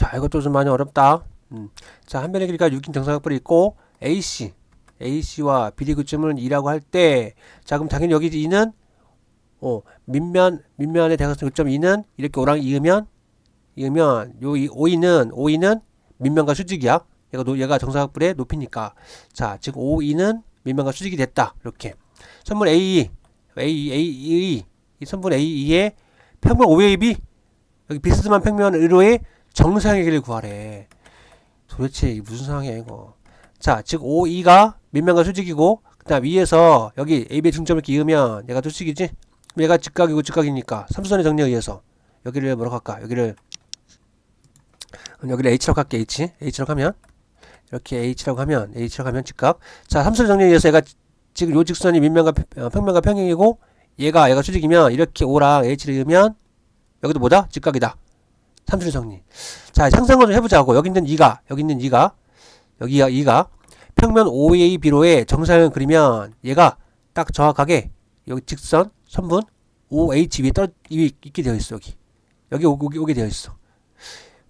자, 이것도 좀 많이 어렵다. 음. 자, 한 변의 길이가 6인 정사각뿔이 있고 AC, AC와 비리구점을 2라고 할 때, 자, 그럼 당연히 여기 2는 어, 밑면 밑면의 대각선 요점 2는 이렇게 오랑 이으면 이으면 요 5이는 5이는 밑면과 수직이야. 얘가 노, 얘가 정사각뿔의 높이니까. 자, 즉 5이는 밑면과 수직이 됐다. 이렇게. 선분 A, A, A, E, 이 선분 A2의 평면 OAB 여기 비스듬한 평면 의로의 정상의 길이를 구하래. 도대체 이게 무슨 상황이야 이거. 자, 즉 O2가 밑면과 수직이고 그다음 위에서 여기 AB의 중점을 기으면 얘가 수직이지? 얘가 직각이고 직각이니까 삼수선의 정리에 의해서 여기를 뭐라고 할까? 여기를 여기를 H라고 할게 H H라고 하면 이렇게 H라고 하면 H라고 하면 직각 자 삼수선의 정리에 의해서 얘가 지금 요 직선이 밑면과 평- 어, 평면과 평행이고 얘가 얘가 수직이면 이렇게 O랑 H를 이으면 여기도 뭐다? 직각이다 삼수의 정리. 자 상상을 좀 해보자고. 여기 있는 2가 여기 있는 2가 여기가 2가. 평면 OAB로의 정사형을 그리면 얘가 딱 정확하게 여기 직선 선분 OH 위에 떨 위에 있게 되어 있어 여기. 여기 오- 오게, 오게 되어 있어.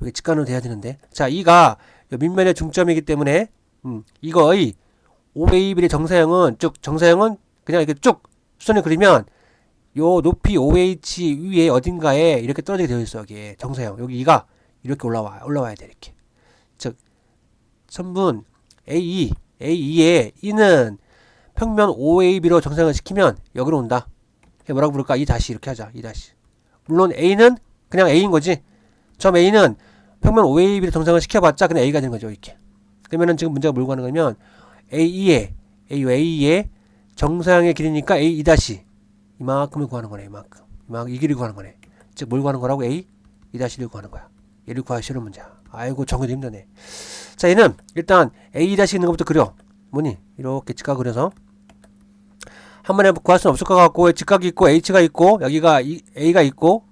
여기 직관으로 돼야 되는데. 자 이가 요 밑면의 중점이기 때문에 음 이거의 OAB의 정사형은 쭉 정사형은 그냥 이렇게 쭉 수선을 그리면 요 높이 OH 위에 어딘가에 이렇게 떨어지게 되어 있어 여기 정사형 여기 이가 이렇게 올라와 올라와야 돼 이렇게 즉 선분 A2 A2의 E는 평면 OAB로 정상을 시키면 여기로 온다. 뭐라고 부를까? 이 다시 이렇게 하자. 이 다시. 물론 A는 그냥 A인 거지. 점 A는 평면 OAB로 정상을 시켜봤자 그냥 A가 되는 거죠. 이렇게. 그러면은 지금 문제가 뭘고 하는 거냐면 A2의 A, A2의 정상의 길이니까 A2 다시 이만큼을 구하는 거네. 이만큼. 이만큼 이 길이 구하는 거네. 즉 뭘 구하는 거라고 A 2 다시를 구하는 거야. 얘를 구하기 싫은 문제야. 아이고 정리도 힘드네. 자 얘는 일단 A 다시 있는 것부터 그려. 뭐니? 이렇게 직각 그려서 한 번에 구할 수는 없을 것 같고 직각이 있고 H가 있고 여기가 이- A가 있고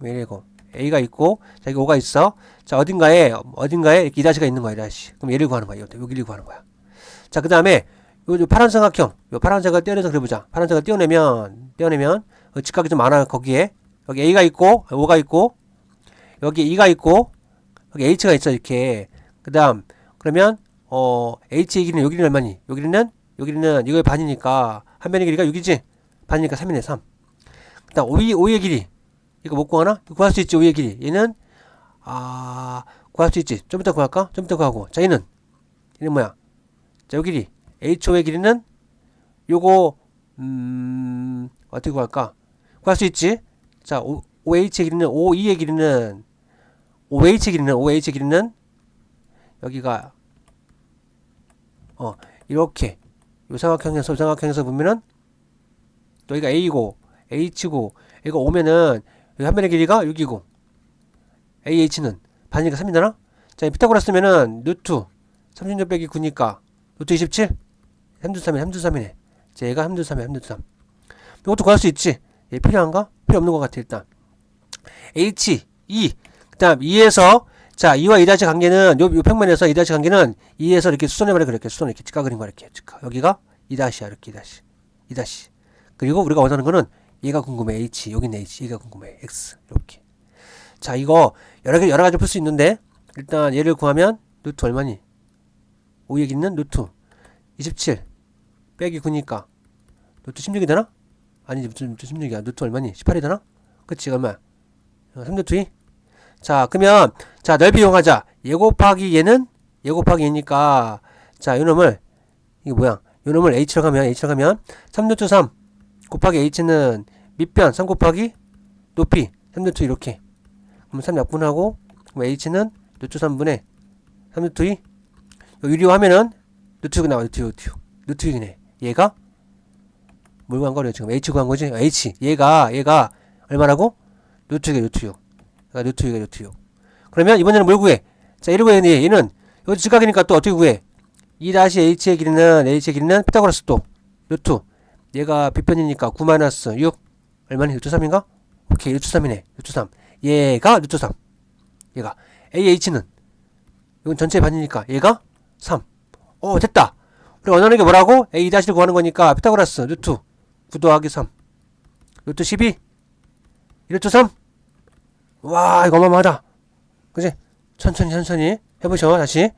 왜 이래고 A가 있고 자 여기 O가 있어. 자 어딘가에 어딘가에 이렇게 이 다시가 있는 거야 이 다시. 그럼 얘를 구하는 거야. 여기를 구하는 거야. 자 그 다음에 요, 요 파란 삼각형 요 파란색을 떼어내서 그려보자. 파란색을 떼어내면 떼어내면 어, 직각이 좀 많아 거기에 여기 A가 있고 O가 있고 여기 E가 있고 여기 H가 있어 이렇게 그 다음 그러면 어 H의 길이는 여기는 얼마니? 여기는 여기는 이거의 반이니까 한 변의 길이가 6이지? 반이니까 3이네 3 그 다음 5의, 5의 길이 이거 못 구하나? 이거 구할 수 있지 5의 길이 얘는 아 구할 수 있지 좀 이따 구할까? 좀 이따 구하고 자 얘는 얘는 뭐야? 자 요 길이 HO의 길이는 요거 음 어떻게 구할까? 구할 수 있지? 자 O, OH의 길이는 OE의 길이는 OH 길이는 OH 길이는 여기가 어 이렇게 요 삼각형에서 요 삼각형에서 보면은 또 여기가 A고 H고 이거 오면은 여기 한 변의 길이가 6이고 AH는 반이니까 3이잖아 자 피타고라스면은 루트 36 빼기 9니까 루트 27 3두 3이네 3두 3이네. 자 얘가 3두 3이야 3두 3 이것도 구할 수 있지? 얘 필요한가? 필요 없는 것 같아 일단. H, E. 그 다음 2에서 자 2와 2 다시 관계는 요, 요 평면에서 2 다시 관계는 2에서 이렇게 수선해버려 이렇게 수선 이렇게 직각 그린 거 이렇게. 직각. 여기가 2 다시야 이렇게 2 다시. 2 다시. 그리고 우리가 원하는 거는 얘가 궁금해 H. 여기는 H. 얘가 궁금해 X. 이렇게. 자 이거 여러 개 여러 가지 풀 수 있는데 일단 얘를 구하면 루트 얼마니? 5 얘기는 루트. 27 빼기 9니까 루트 16이 되나? 아니지 루트 16이야 루트 얼마니 18이 되나? 그치 얼마야 3루트 2 자, 그러면 자, 넓이 이용하자. 얘 곱하기 얘는 얘 곱하기 얘니까 자, 요 놈을 이게 뭐야? 요 놈을 h로 가면 h로 가면 3루트 3 곱하기 h는 밑변 3 곱하기 높이 3루트 이렇게. 그럼 3 약분하고 그럼 h는 루트 3분의 3루트 2. 요 유리화하면은 루트 6 나와. 루트 6, 루트 6. 루트 6이네. 얘가 뭘 거래 지금 h 구한 거지? h. 얘가 얘가 얼마라고? 루트 6에 루트 6. 그러니까 루트 6에 루트 6. 그러면 이번에는 뭘 구해? 자, 이를 구해야 얘는 여기 직각이니까 또 어떻게 구해? 2 다시 h의 길이는 h의 길이는 피타고라스 또 루트. 얘가 비편이니까 9 마이너스 6 얼마니? 루트 3인가? 오케이 루트 3이네. 루트 3. 얘가 루트 3. 얘가 ah는 이건 전체 반이니까 얘가 3. 어 됐다. 우리 원하는 게 뭐라고? a 다시를 구하는 거니까 피타고라스 루트 9 더하기 3 루트 12 루트 3 와 이거 어마어마하다 그지? 천천히 천천히 해보죠 다시